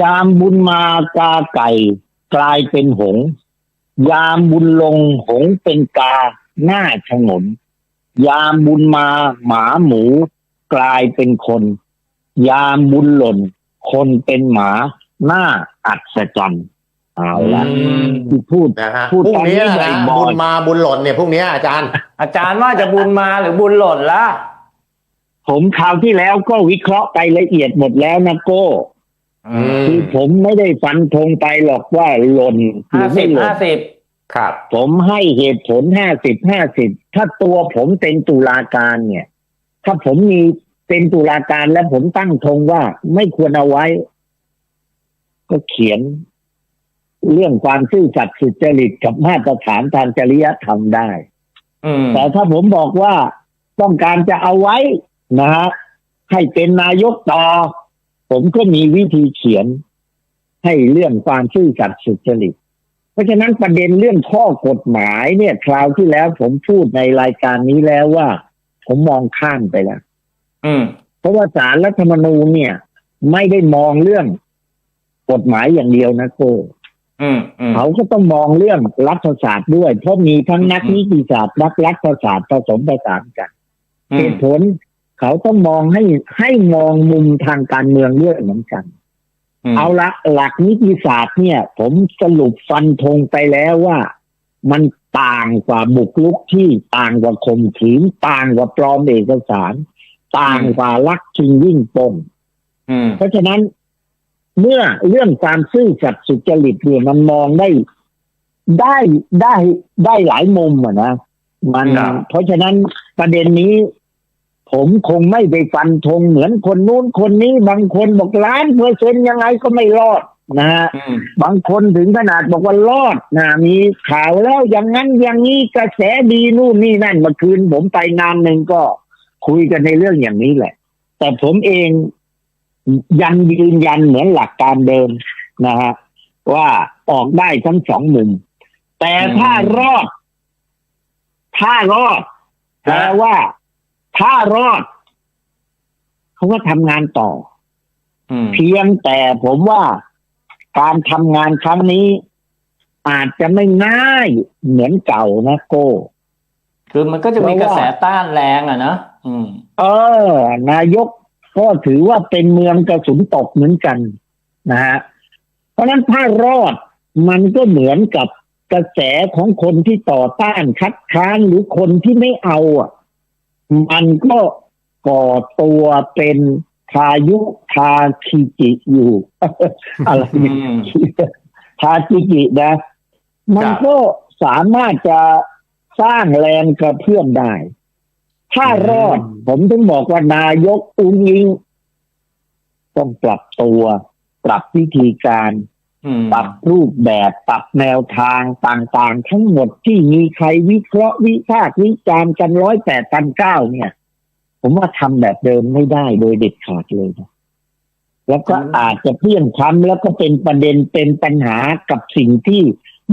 ยามบุญมากาไก่ กลายเป็นหงส์ยามบุญลงหงส์เป็นกาหน้าฉงน ยามบุญมาหมาหมู กลายเป็นคน ยามบุญหล่น คนเป็นหมาหน้าอัศจรรย์เอาละอืมที่พูดนะฮะพูดพรุ่งนี้ตอนนี้นะบ่อยๆบุญมาบุญหล่นเนี่ยพรุ่งนี้อาจารย์ อาจารย์ว่าจะบุญมาหรือบุญหล่นละผมคราวที่แล้วก็วิเคราะห์ไปละเอียดหมดแล้วนะโก้อืม คือผมไม่ได้ฟันธงไปหรอกว่าหล่นหรืห้าอสิไม่บหล่ห้านสิบครับ ผมให้เหตุผลห้าสิบห้าสิบถ้าตัวผมเป็นตุลาการเนี่ย ถ้าผมมีเป็นตุลาการแล้วผมตั้งธงว่าไม่ควรเอาไว้ ก็เขียน เรื่องความซื่อสัตย์สุจริตกับมาตรฐานทางจริยธรรมได้ อืมแต่ถ้าผมบอกว่าต้องการจะเอาไว้นะฮะให้เป็นนายกต่อ ผมก็มีวิธีเขียนให้เรื่องความซื่อสัตย์สุจริต เพราะฉะนั้นประเด็นเรื่องข้อกฎหมายเนี่ย คราวที่แล้วผมพูดในรายการนี้แล้วว่า ผมมองข้ามไปแล้ว อืม เพราะว่าสารรัฐธรรมนูญเนี่ย ไม่ได้มองเรื่องกฎหมายอย่างเดียวนะโกอืมอืมเขาก็ต้องมองเรื่องรัฐศาสตร์ด้วย เพราะมีทั้งนักอืมนิติศาสตร์นักรัฐศาสตร์ผสมผสานกันอืเหมตุผล เขาต้องมองให้ให้มองมุมทางการเมืองด้วยเหมือนกันมเอาละหลักนิติศาสตร์เนี่ย ผมสรุปฟันธงไปแล้วว่า มันต่างกว่าบุกลุกที่ต่างกว่าข่มขืนต่างกว่าปลอมเอกสาร ต่างกว่าลักชิงวิ่งปล้นอืมเพราะฉะนั้นเมื่อเรื่องความซื่อสัตย์สุจริตเนี่ยมันมองได้ได้ได้ได้หลายมุมอะนะมันครับเพราะฉะนั้นประเด็นนี้ ผมคงไม่ไปฟันธงเหมือนคนนู้นคนนี้ บางคนบอกล้านเปอร์เซ็นต์ยังไงก็ไม่รอดนะฮะอืมบางคนถึงขนาดบอกว่ารอดนะมีข่าวแล้วอย่างนั้นอย่างนี้กระแสดีนู่นนี่นั่นเมื่อคืนผมไปงานหนึ่งก็คุยกันในเรื่องอย่างนี้แหละ แต่ผมเองยังยืนยันเหมือนหลักการเดิมนะฮะว่าออกได้ทั้งสองมุม แต่ถ้ารอด ถ้ารอดแปลว่า ถ้ารอด เขาก็ทำงานต่ออืมเพียงแต่ผมว่าการทำงานครั้งนี้ อาจจะไม่ง่ายเหมือนเก่านะโก้คือมันก็จะมีกระแสต้านแรงอะนะอืม เออ นายกก็ถือว่าเป็นเมืองกระสุนตกเหมือนกันนะฮะ เพราะฉะนั้นถ้ารอดมันก็เหมือนกับกระแสของคนที่ต่อต้านคัดค้านหรือคนที่ไม่เอาอะ มันก็ก่อตัวเป็นพายุทาคิจิอยู่ อะไรอืเนี่ยมทาจิกินะ มันครับก็สามารถจะสร้างแรงกระเพื่อมได้ ถ้ารอด ผมถึงบอกว่านายกอุ้งยิง ต้องปรับตัว ปรับวิธีการอืม ปรับรูปแบบปรับแนวทางต่างๆ ทั้งหมดที่มีใครวิเคราะห์วิพากษ์วิจารณ์กันร้อยแปดพันเก้าเนี่ย ผมว่าทำแบบเดิมไม่ได้โดยเด็ดขาดเลยนะแล้วก็อาจจะเพี้ยงพล้ำแล้วก็เป็นประเด็นเป็นปัญหากับสิ่งที่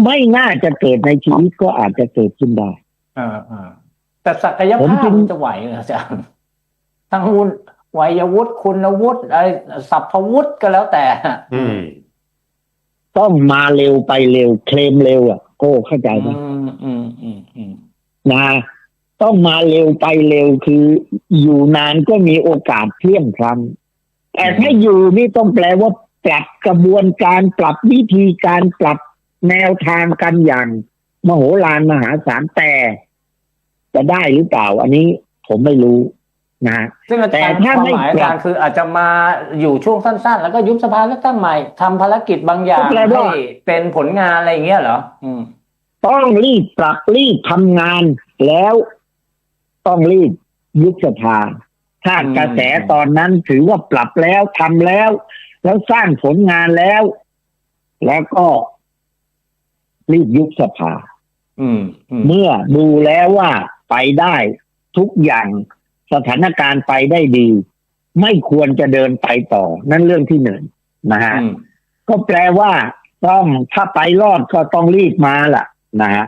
ไม่น่าจะเกิดในชีวิตก็อาจจะเกิดขึ้นได้อ่าอ่าแต่ศักยผมภาพจึงมันจะไหวเหรออาจารย์ทั้งวุฒิวัยวุฒิคุณวุฒิอะไรสัพพวุฒิก็แล้วแต่ อืม ต้องมาเร็วไปเร็ว เคลมเร็วอะโก้เข้าใจไหมอืมอืมอืมอืมนะต้องมาเร็วไปเร็วคือ อยู่นานก็มีโอกาสเที่ยงพลันแต่ถ้าอยู่นี่ต้องแปลว่าปรับกระบวนการปรับวิธีการปรับแนวทางกันอย่าง มโหฬารมหาศาลแต่ จะได้หรือเปล่า อันนี้ผมไม่รู้ นะซึ่งอาจารย์แต่คถ้าวามไม่หมายอาจารย์คืออาจจะมาอยู่ช่วงสั้น ๆ แล้วก็ยุบสภาเลือกตั้งใหม่ทำภารกิจบางอย่างก็แปลว่าให้เป็นผลงานอะไรอย่างเงี้ยเหรออืมต้องรีบปรับรีบทำงานแล้วต้องรีบยุบสภา ถ้ากระแสตอนนั้นถือว่าปรับแล้วทำแล้ว แล้วสร้างผลงานแล้ว แล้วก็รีบยุบสภา อืมอืมเมื่อดูแล้วว่าไปได้ทุกอย่าง สถานการณ์ไปได้ดี ไม่ควรจะเดินไปต่อ นั่นเรื่องที่หนึ่งนะฮะอืมก็แปลว่าต้องถ้าไปรอดก็ต้องรีบมาล่ะนะฮะ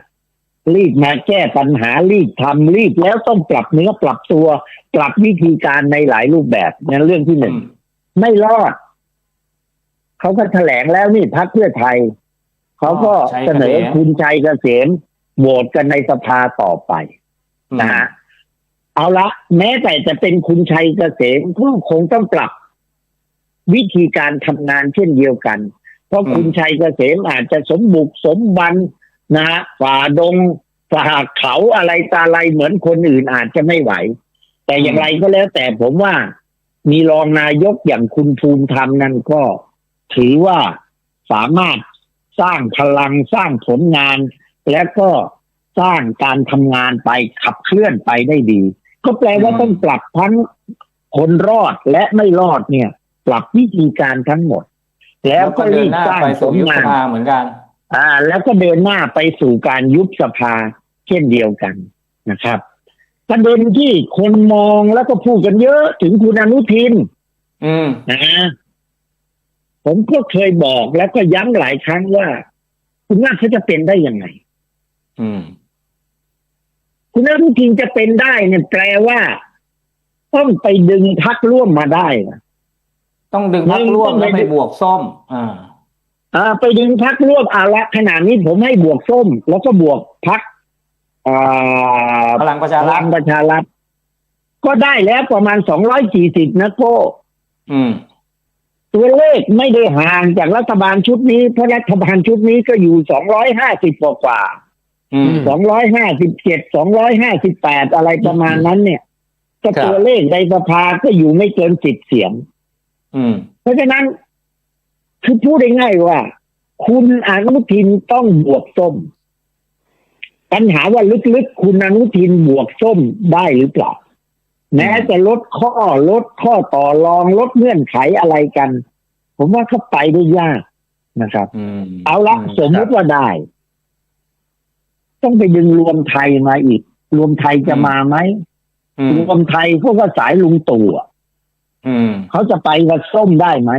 รีบมาแก้ปัญหารีบทำรีบแล้วต้องปรับเนื้อปรับตัว ปรับวิธีการในหลายรูปแบบนั่นเรื่องที่หนึ่งไม่รอดเขาก็แถลงแล้วนี่พักเพื่อไทยเขาก็อ๋อชัยเกษมเสนอคุณชัยเกษมโหวตกันในสภาต่อไปนะฮะ เอาละแม้แต่จะเป็นคุณชัยเกษมก็คงต้องปรับวิธีการทำงานเช่นเดียวกัน เพราะคุณชัยเกษมอาจจะสมบุกสมบันนะฮะฝ่าดงฝ่าเขาอะไรตาอะไรเหมือนคนอื่นอาจจะไม่ไหว แต่อย่างไรก็แล้วแต่ผมว่ามีรองนายกอย่างคุณภูมิธรรมนั้นก็ถือว่าสามารถสร้างพลังสร้างผลงาน และก็สร้างการทำงานไปขับเคลื่อนไปได้ดี ก็แปลว่าอืมต้องปรับทั้งคนรอดและไม่รอดเนี่ย ปรับวิธีการทั้งหมด แล้วก็เดิรีนบหน้าสร้างไปผสู่ลยุบสงานภาเหมือนกัน อ่า แล้วก็เดินหน้าไปสู่การยุบสภาเช่นเดียวกันนะครับประเด็นที่คนมองแล้วก็พูดกันเยอะถึงคุณอนุทิน อืมนะผมก็เคยบอกแล้วก็ย้ำหลายครั้งว่า คุณว่าเขาจะเป็นได้ยังไง อืม คุณอนุทินจะเป็นได้เนี่ยแปลว่า ต้องไปดึงพักร่วมมาได้นะต้องดึงพักไม่ร่วมต้องแล้วไปไปบวกส้ม อ่าอ่าไปดึงพักร่วมอาละขนาดนี้ผมให้บวกส้ม แล้วก็บวกพักอ่าพลังประชาพรัลัฐงประชารัฐก็ได้แล้วประมาณสองร้อยสี่สิบนะโก้อืมตัวเลขไม่ได้ห่างจากรัฐบาลชุดนี้ เพราะรัฐบาลชุดนี้ก็อยู่สองร้อยห้าสิบกว่าอืม สองร้อยห้าสิบเจ็ดสองร้อยห้าสิบแปดอะไรประมาณนั้นเนี่ยก็ครับตัวเลขในสภาก็อยู่ไม่เกินสิบเสียงอืมเพราะฉะนั้นคือพูดได้ง่ายว่า คุณอนุทินต้องบวกส้ม ปัญหาว่าลึกๆ คุณอนุทินบวกส้มได้หรือเปล่าแม้จะลดข้อลดข้อต่อรองลดเงื่อนไขอะไรกัน ผมว่าเขาไปได้ยากนะครับอืมเอาละมสมมติว่าได้ ต้องไปดึงรวมไทยมาอีก รวมไทยจะมาไหมอืมรวมไทยพวกก็สายลุงตู่อะอืมเขาจะไปกับส้มได้ไหม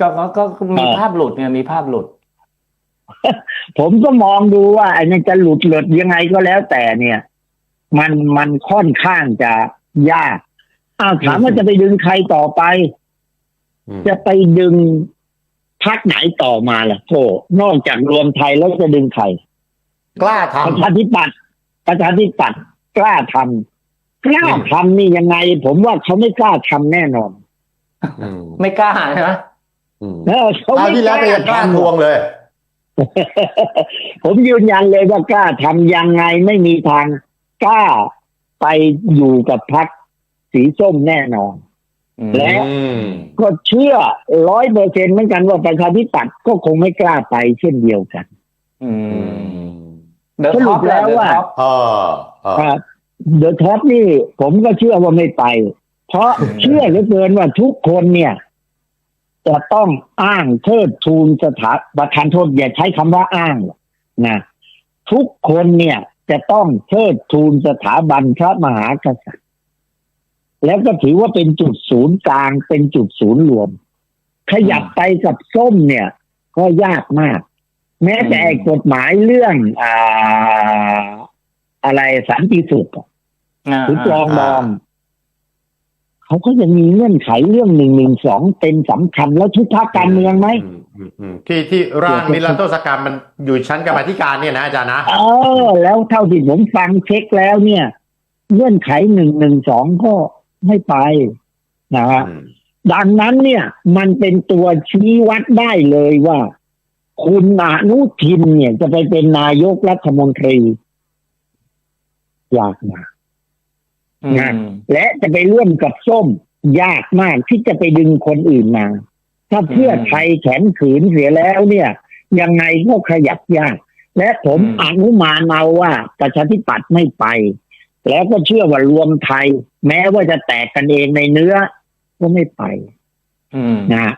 ก็ก็ก็ก็มีเออภาพหลุดเนี่ยมีภาพหลุด ผมก็มองดูว่าไอ้นั่นจะหลุดหลุดยังไงก็แล้วแต่เนี่ย มันมันค่อนข้างจะยากอ้าวถามว่าจะไปดึงใครต่อไปอืมจะไปดึงพักไหนต่อมาล่ะโธ่นอกจากรวมไทยแล้วจะดึงใคร กล้าทประชาธิปัตย์ประชาธิปัตย์กล้าทำกล้าทำนี่ยังไง ผมว่าเขาไม่กล้าทำแน่นอนำอืมไม่กล้าใช่ไหมอืมเออเขาคราวไม่ที่กแล้วล้าก็ยังกล้าทำทวงเลย ผมยืนยันเลยว่ากล้าทำยังไงไม่มีทางกล้าไปอยู่กับพักสีส้มแน่นอนอืมและอืมก็เชื่อร้อยเปอร์เซ็นเหมือนกันว่าประชาธิปัตย์ก็คงไม่กล้าไปเช่นเดียวกัน อือืมมเดอะ สรุท็อปปแล้แล้ววว่าว่าเออเออเดอะท็อปนี่ ผมก็เชื่อว่าไม่ไป เพราะอืมเชื่อเหลือเกินว่าทุกคนเนี่ย จะต้องอ้างเทิดทูนสถาประทานโทษอย่าใช้คำว่าอ้างหรอกนะทุกคนเนี่ย จะต้องเทิดทูนสถาบันพระมหากษัตริย์ แล้วก็ถือว่าเป็นจุดศูนย์กลางเป็นจุดศูนย์รวม ขยับไปกับส้มเนี่ย ก็ยากมาก แม้แต่อืมไอ้กฎหมายเรื่องอ่าอะไรสันติสุขอะอ่าหรือปลองดองอ่าเขาก็ยังมีเงื่อนไขเรื่องหนึ่งหนึ่งสองเป็นสำคัญแล้วทุกภาคการเมืองไหมอือืมอืมที่ที่ร่างนิรโทษกรรมมันอยู่ชั้นกรรมาธิการเนี่ยนะอาจารย์นะเออแล้วเท่าที่ผมฟังเช็คแล้วเนี่ย เงื่อนไขหนึ่งหนึ่งสองก็ไม่ไปนะฮะอืมดังนั้นเนี่ย มันเป็นตัวชี้วัดได้เลยว่า คุณอนุทินเนี่ยจะไปเป็นนายกรัฐมนตรียากนะอืมและจะไปร่วมกับส้ม ยากมากที่จะไปดึงคนอื่นมา ถ้าเพื่อไทยแข็งขืนเสียแล้วเนี่ย ยังไงก็ขยับยาก และผมอืมอนุมานเอาว่าประชาธิปัตย์ไม่ไป แล้วก็เชื่อว่ารวมไทย แม้ว่าจะแตกกันเองในเนื้อ ก็ไม่ไปอืมนะ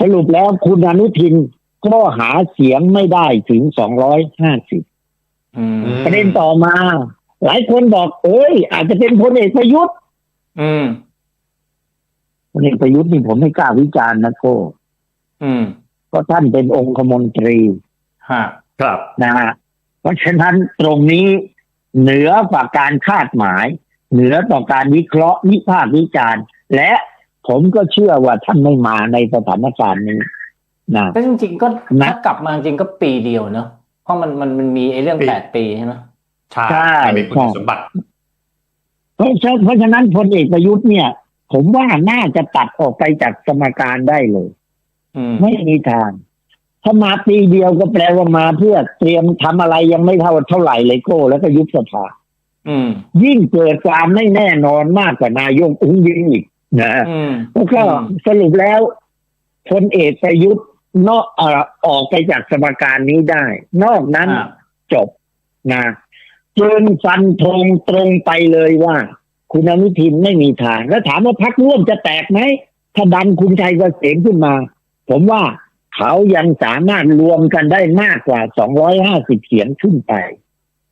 สรุปแล้วคุณอนุทิน ก็หาเสียงไม่ได้ถึงสองร้อยห้าสิบอืมประเด็นต่อมา หลายคนบอก เอ้ย อาจจะเป็นพลเอกประยุทธ์อืมพลเอกประยุทธ์นี่ผมไม่กล้าวิจารณ์นะโก้อืมเพราะท่านเป็นองคมนตรีฮะครับนะฮะเพราะฉะนั้นตรงนี้เหนือกว่าการคาดหมาย เหนือต่อการวิเคราะห์วิพากษ์วิจารณ์ และผมก็เชื่อว่าท่านไม่มาในสถานการณ์นี้ นะก็จริงๆก็นะ ถ้ากลับมาจริงๆก็ปีเดียวเนอะเพราะมันมันมันมีไอ้เรื่องปี แปดปีใช่ไหมใช่ใช่ไม่มีคุณใช่สมบัติ เพราะฉะเพราะฉะนั้นพลเอกประยุทธ์เนี่ย ผมว่าน่าจะตัดออกไปจากสมการได้เลย อืม ไม่มีทางถ้ามาปีเดียวก็แปลว่ามาเพื่อเตรียมทำอะไรยังไม่เท่าเท่าไหร่เลยโก้แล้วก็ยุบสภา อืม ยิ่งเกิดความไม่แน่นอนมากกว่านายกอุ้งยิงอีกนะอืม แล้วก็สรุปแล้วพลเอกประยุทธ์ นอกเอ่อออกไปจากสมการนี้ได้ นอกนั้นอ่า จบนะจนฟันธงตรงไปเลยว่า คุณอนุทินไม่มีทาง แล้วถามว่าพักร่วมจะแตกไหม ถ้าดันคุณชัยเกษมขึ้นมา ผมว่าเขายังสามารถรวมกันได้มากกว่า 250 เสียงขึ้นไป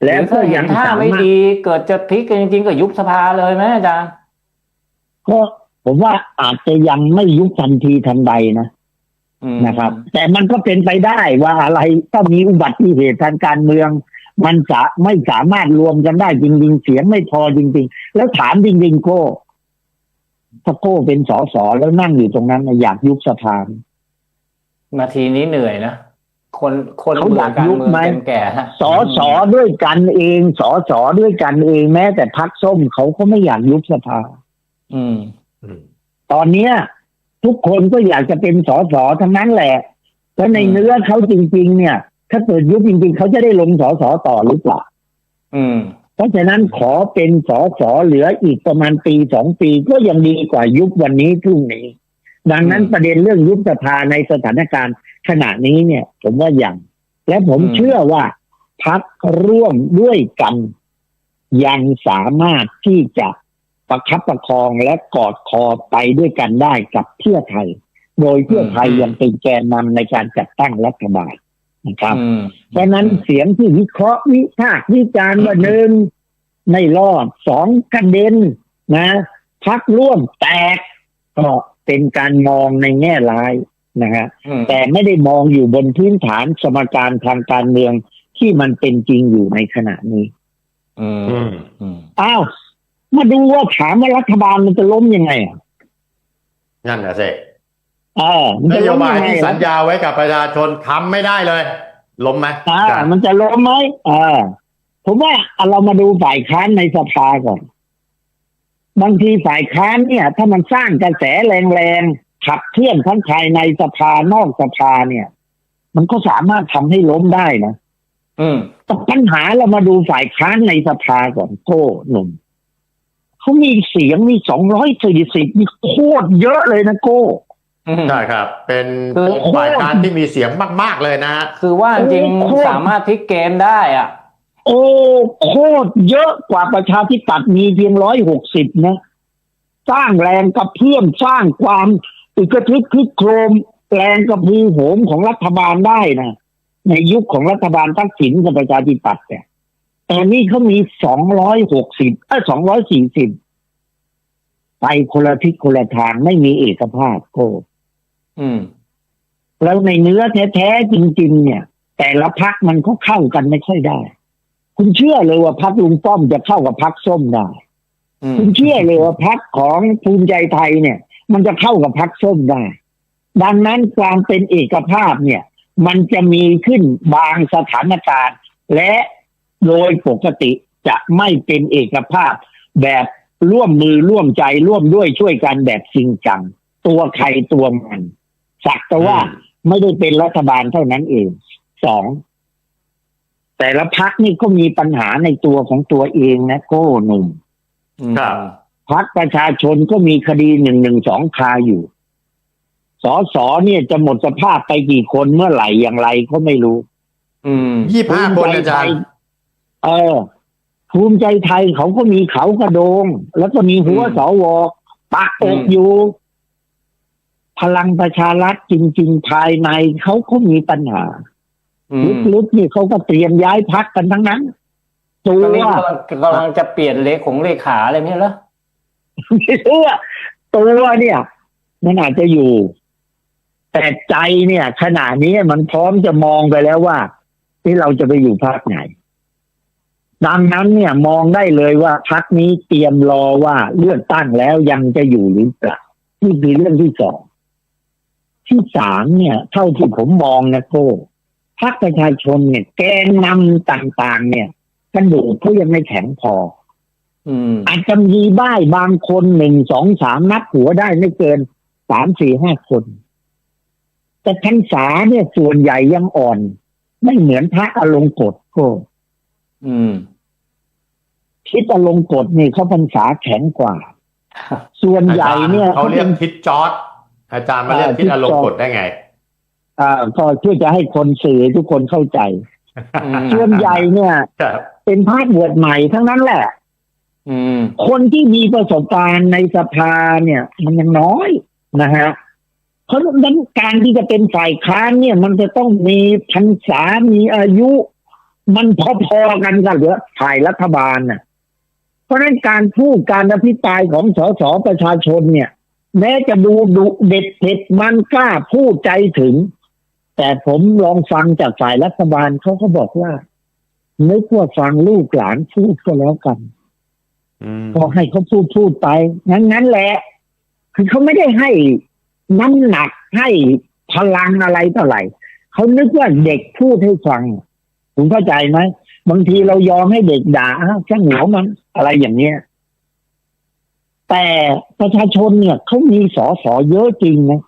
แล้วก็ยังถ้าสาไม่มารถ ดีเกิดจะพลิกกันจริงๆก็ยุบสภาเลยไหมอาจารย์ ก็ผมว่าอาจจะยังไม่ยุบทันทีทันใดนะอืม นะครับ แต่มันก็เป็นไปได้ว่าอะไรถ้ามีอุบัติเหตุทางการเมือง มันจะไม่สามารถรวมกันได้จริงๆ เสียงไม่พอจริง ๆ แล้วถามจริงๆโก้ถ้าโก้เป็นสสแล้วนั่งอยู่ตรงนั้นน่ะอยากยุบสภาไหมนาทีนี้เหนื่อยนะคนคนเขาเบื่อยากการยุบเมืองไหมเต็มแก่ฮะสอสอด้วยกันเองสอสอด้วยกันเองแม้แต่พักส้มเขาก็ไม่อยากยุบสภา อืมอืมตอนเนี้ย ทุกคนก็อยากจะเป็นสอสอทั้งนั้นแหละแล้วในอืมเนื้อเขาจริง ๆ เนี่ย ถ้าเกิดยุบจริง ๆ เขาจะได้ลงสอสอต่อหรือเปล่าอืม เพราะฉะนั้นขอเป็นสอสอเหลืออีกประมาณปีสองปีก็ยังดีกว่ายุบวันนี้พรุ่งนี้ ดังนั้นอืมประเด็นเรื่องยุบสภาในสถานการณ์ขณะนี้เนี่ย ผมว่ายังและผมอืมเชื่อว่าพักร่วมด้วยกัน ยังสามารถที่จะ ประคับประคองและกอดคอไปด้วยกันได้กับเพื่อไทย โดยเพื่อไทยยังเป็นแกนนำในการจัดตั้งรัฐบาลนะครับอืมเพราะฉะนั้นเสียงที่วิเคราะห์วิพากษ์วิจารณ์ว่าหนึ่งไม่รอดสองกระเด็นนะพักร่วมแตกก็เป็นการมองในแง่ร้ายนะฮะอืมแต่ไม่ได้มองอยู่บนพื้นฐานสมการทางการเมืองที่มันเป็นจริงอยู่ในขณะนี้อืมอืมอืมอ้าว มาดูว่าถามว่ารัฐบาลมันจะล้มยังไงอะนั่นนะสิเออมันนจะโยล้มบายยังไงที่สัญญาไว้กับประชาชนทำไม่ได้เลย ล้มไหมอ่าอาจารย์มันจะล้มไหมอ่าผมว่าเอาเรามาดูฝ่ายค้านในสภาก่อน บางทีฝ่ายค้านเนี่ย ถ้ามันสร้างกระแสแรงๆขับเคลื่อนทั้งภายในสภานอกสภาเนี่ย มันก็สามารถทำให้ล้มได้นะอืมแต่ปัญหาเรามาดูฝ่ายค้านในสภาก่อนโก้หนุ่ม เขามีเสียงมีสองร้อยสี่สิบมีโคตรเยอะเลยนะโก้อืมใช่ครับ เป็นคือฝ่ายการที่มีเสียงมาก ๆ เลยนะฮะคือว่าจริงโอ้โหสามารถพลิกเกมได้อะ โอ้โคตรเยอะกว่าประชาธิปัตย์มีเพียงร้อยหกสิบนะสร้างแรงกระเพื่อมสร้างความอึกระทึกคึกโครมแรงกระพือโหมของรัฐบาลได้นะในยุคของรัฐบาลทักษิณกับประชาธิปัตย์เนี่ย ตอนนี้เขามีสองร้อยหกสิบเออสองร้อยสี่สิบไปคนละทิศคนละทางไม่มีเอกภาพโก้อืม แล้วในเนื้อแท้ๆจริง ๆ เนี่ย แต่ละพักมันก็เข้ากันไม่ค่อยได้ คุณเชื่อเลยว่าพักลุงป้อมจะเข้ากับพักส้มได้อืมคุณเชื่อเลยว่าพักของภูมิใจไทยเนี่ย มันจะเข้ากับพักส้มได้ ดังนั้นความเป็นเอกภาพเนี่ย มันจะมีขึ้นบางสถานการณ์ และ โดยปกติจะไม่เป็นเอกภาพแบบร่วมมือร่วมใจร่วมด้วยช่วยกันแบบจริงจัง ตัวใครตัวมัน สักแต่ว่าอืมไม่ได้เป็นรัฐบาลเท่านั้นเองสองแต่ละพักนี่ก็มีปัญหาในตัวของตัวเองนะโก้หนุ่มอืมครับพักประชาชนก็มีคดีหนึ่งหนึ่งสองคาอยู่สอสอเนี่ยจะหมดสภาพไปกี่คนเมื่อไหร่อย่างไรก็ไม่รู้ อืมยี่ห้าคนอาจารย์ เออ ภูมิใจไทยเขาก็มีเขากระโดง แล้วก็มีหัวอืมสวปักออืกมอยู่ พลังประชารัฐจริง ๆ ภายในเขาก็มีปัญหาอืมลึกๆนี่เขาก็เตรียมย้ายพักกันทั้งนั้นตัตวอนนี้กำลังกำลังจะเปลี่ยนเลขของเลขาอะไรไม่ใช่เหรอไม่รู้ว่าตัวเนี่ย มันอาจจะอยู่ แต่ใจเนี่ย ขณะนี้มันพร้อมจะมองไปแล้วว่า ที่เราจะไปอยู่ภาคไหน ดังนั้นเนี่ยมองได้เลยว่าพักนี้เตรียมรอว่าเลือกตั้งแล้วยังจะอยู่หรือเปล่านี่คือเรื่องที่สองที่สามเนี่ย เท่าที่ผมมองนะโก้พรรคประชาชนเนี่ย แกนนำต่างๆ เนี่ยกระดูกเขายังไม่แข็งพออืมอาจจะมีบ้ายบางคนหนึ่งสองสามนับหัวได้ไม่เกินสามสี่ห้าคน แต่พรรษาเนี่ยส่วนใหญ่ยังอ่อน ไม่เหมือนพระอลงกฎโก้ อืมทิศอลงกฎนี่เขาพรรษาแข็งกว่า ส่วนใหญ่เนี่ยเขาเรียกป็นทิศจอร์ดอาจารย์มาเรียกอ่าทิศอารมทิศจอร์ณ์จกดได้ไง อ่าก็เพื่อจะให้คนสื่อทุกคนเข้าใจอืมส่วนใหญ่เนี่ยครับเป็นพาดบวชใหม่ทั้งนั้นแหละอืมคนที่มีประสบการณ์ในสภาเนี่ย มันยังน้อยนะฮะเพราะฉะนั้นการที่จะเป็นฝ่ายค้านเนี่ย มันจะต้องมีพรรษามีอายุ มันพอๆกันกับเหลือฝ่ายรัฐบาลน่ะ เพราะฉะนั้นการพูดการอภิปรายของสสประชาชนเนี่ย แม้จะดูดุเด็ดเผ็ดมันกล้าพูดใจถึง แต่ผมลองฟังจากฝ่ายรัฐบาลเขาก็บอกว่านึกว่าฟังลูกหลานพูดก็แล้วกันอืมก็ให้เขาพูดพูดไปงั้นงั้นแหละ คือเขาไม่ได้ให้น้ำหนักให้พลังอะไรเท่าไหร่เขานึกว่าเด็กพูดให้ฟัง คุณเข้าใจไหมบางทีเรายอมให้เด็กด่าอ้าวช่างหัวมันอะไรอย่างเนี้ยแต่ประชาชนเนี่ยเขามีสอสอเยอะจริงนะ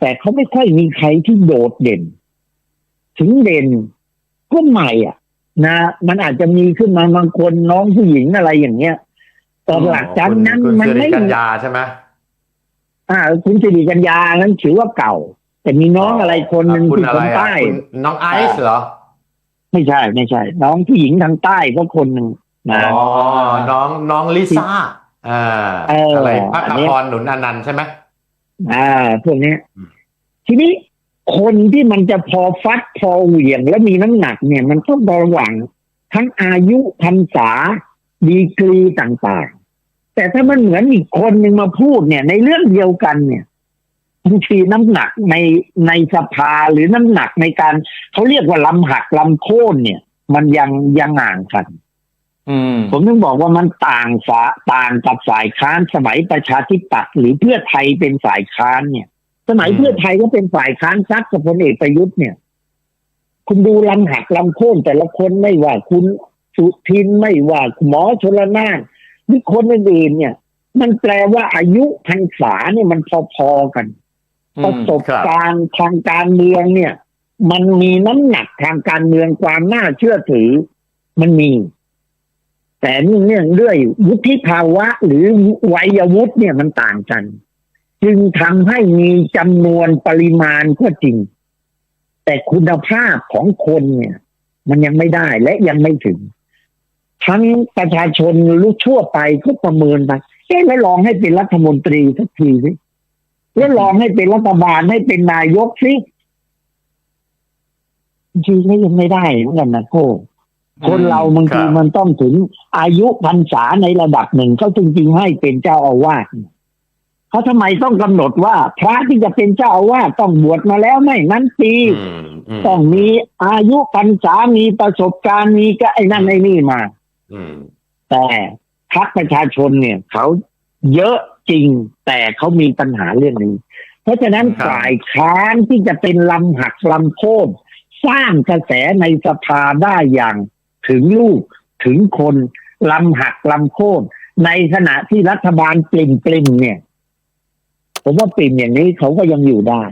แต่เขาไม่ค่อยมีใครที่โดดเด่น ถึงเด่นก็ใหม่อะ นะ มันอาจจะมีขึ้นมาบางคนน้องผู้หญิงอะไรอย่างเงี้ยแต่หลักจากนั้นคุณมันสิริไม่กัญญาใช่ไหมอ่า คุณสิริกัญญานั้นถือว่าเก่า แต่มีน้องอะไรคนหนึ่งคุณที่อะคไรนอะใต้คุณน้องไอซ์เหรอ ไม่ใช่ไม่ใช่ น้องผู้หญิงทางใต้ก็คนหนึ่งนะอ๋อน้องน้องลิซ่าอ่าเออออะไรพักอันนี้ พรหนุนอนันต์ใช่ไหม อ่าพวกเนี้ยอืม ทีนี้คนที่มันจะพอฟัดพอเหวี่ยงและมีน้ำหนักเนี่ย มันต้องระหว่างทั้งอายุพรรษาดีกรีต่างๆ แต่ถ้ามันเหมือนอีกคนหนึ่งมาพูดเนี่ย ในเรื่องเดียวกันเนี่ย บางทีน้ำหนักในในสภาหรือน้ำหนักในการเขาเรียกว่าลำหักลำโค่นเนี่ย มันยังยังห่างกันอืมผมถึงบอกว่ามันต่างฝาต่างกับฝ่ายค้านสมัยประชาธิปัตย์หรือเพื่อไทยเป็นฝ่ายค้านเนี่ย สมัยเพื่อไทยก็เป็นฝ่ายค้านซักกับพลเอกประยุทธ์เนี่ย คุณดูลำหักลำโค่นแต่ละคนไม่ว่าคุณสุทินไม่ว่าหมอชลนานหรือคนอื่นๆเนี่ย มันแปลว่าอายุพรรษาเนี่ยมันพอๆกัน ประสบการณ์ทางการเมืองเนี่ย มันมีน้ำหนักทางการเมืองความน่าเชื่อถือ มันมี แต่นี่เนื่องด้วยวุฒิภาวะ หรือวัยวุฒิเนี่ยมันต่างกัน จึงทำให้มีจำนวนปริมาณก็จริง แต่คุณภาพของคนเนี่ย มันยังไม่ได้และยังไม่ถึง ทั้งประชาชนรู้ทั่วไปก็ประเมินไปเอ๊ะแล้วลองให้เป็นรัฐมนตรีสักทีสิ แล้วลองให้เป็นรัฐบาลให้เป็นนายกสิจริงๆก็ยังไม่ได้เหมือนกันนะโก้คนเราบางทีครับมันต้องถึงอายุพรรษาในระดับหนึ่งเขาจริงๆให้เป็นเจ้าอาวาสเขาทำไมต้องกำหนดว่า พระที่จะเป็นเจ้าอาวาสต้องบวชมาแล้วไม่นั้นปีอืมอืมต้องมีอายุพรรษามีประสบการณ์มีก็ไอ้นั่นไอ้นี่มาอืมแต่พรรคประชาชนเนี่ย เขาเยอะ จริง แต่เขามีปัญหาเรื่องนี้ เพราะฉะนั้นครับ ฝ่ายค้านที่จะเป็นลำหักลำโค่นสร้างกระแสในสภาได้อย่างถึงลูกถึงคนลำหักลำโค่นในขณะที่รัฐบาลปริ่มปริมๆเนี่ย ผมว่าปริ่มอย่างนี้เขาก็ยังอยู่ได้